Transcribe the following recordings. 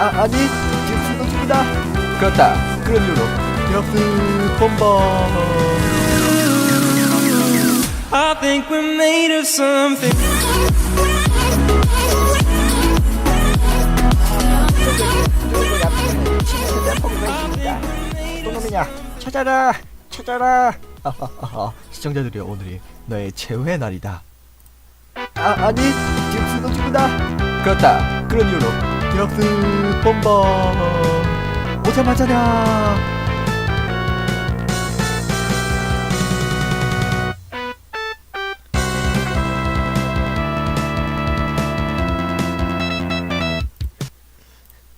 아, 아니 지금 중이다 그렇다. 그런 이유로 디럭스 본버. I think we're made of something. 놈이냐 찾아라 찾아라. 시청자들이 오늘이 너의 최후의 날이다. 아, 아니 지금 중이다 그렇다. 그런 이유로 디럭스 본버. 오자마자냐.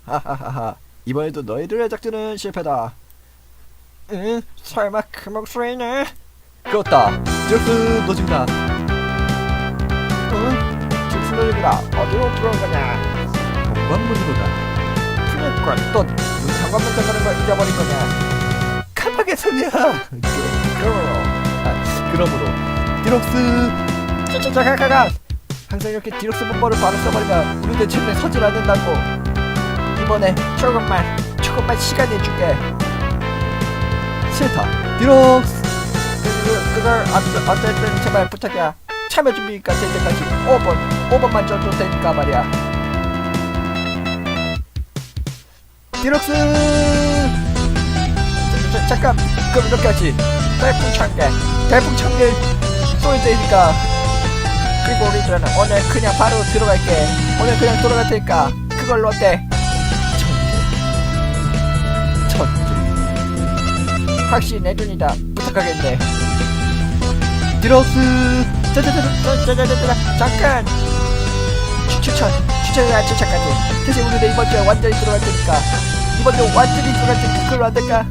하하하하 이번에도 너희들의 작전은 실패다 응? 설마 그 목소리네? 그렇다. 디럭스 노진다. 응? 지금 놈이다 어디로 들어온 거냐 본관문으로다. 그니까 또문 잠깐만 잠가는 걸 잊어버린 거냐? 깜빡이 소리야 그러므로 아, 그러므로 디럭스! 짜짜짜 가가가! 항상 이렇게 디럭스 본버를 바로 써버리면 우리들 최근에 서질 않는다고. 이번에 조금만 조금만 시간 내줄게. 싫다. 디럭스. 그, 그, 그걸 어쨌든 제발 부탁이야. 참여 준비가 될 때까지 5분 5분만 줘도 되니까 말이야 디럭스. 자, 자, 잠깐 그럼 이렇게 하지. 대풍 참개 대풍 참개 쏠 때니까. 그리고 우리 들은 오늘 그냥 바로 들어갈게. 오늘 그냥 돌아갈 테니까 그걸로 어때? 천개. 확실히 내 눈이다 부탁하겠네. 디럭스. 짜자자자자자자자 잠깐. 추- 추천 추천이야 추천까지. 대신 우리는 이번 주에 완전히 들어갈 테니까. 이번 주 완전히 들어갈 테니까 그걸로 안 될까.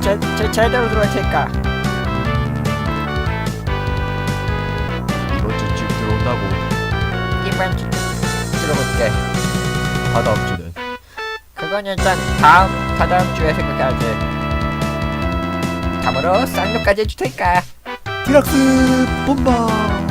제, 제, 제대로 들어갈 테니까. 이번 주쯤 들어온다고. 이번 주 들어볼게. 다다음 주는. 그건 일단 다음 다다음 주에 생각해야지 다음으로 쌍욕까지 해줄 테니까 디럭스 본버.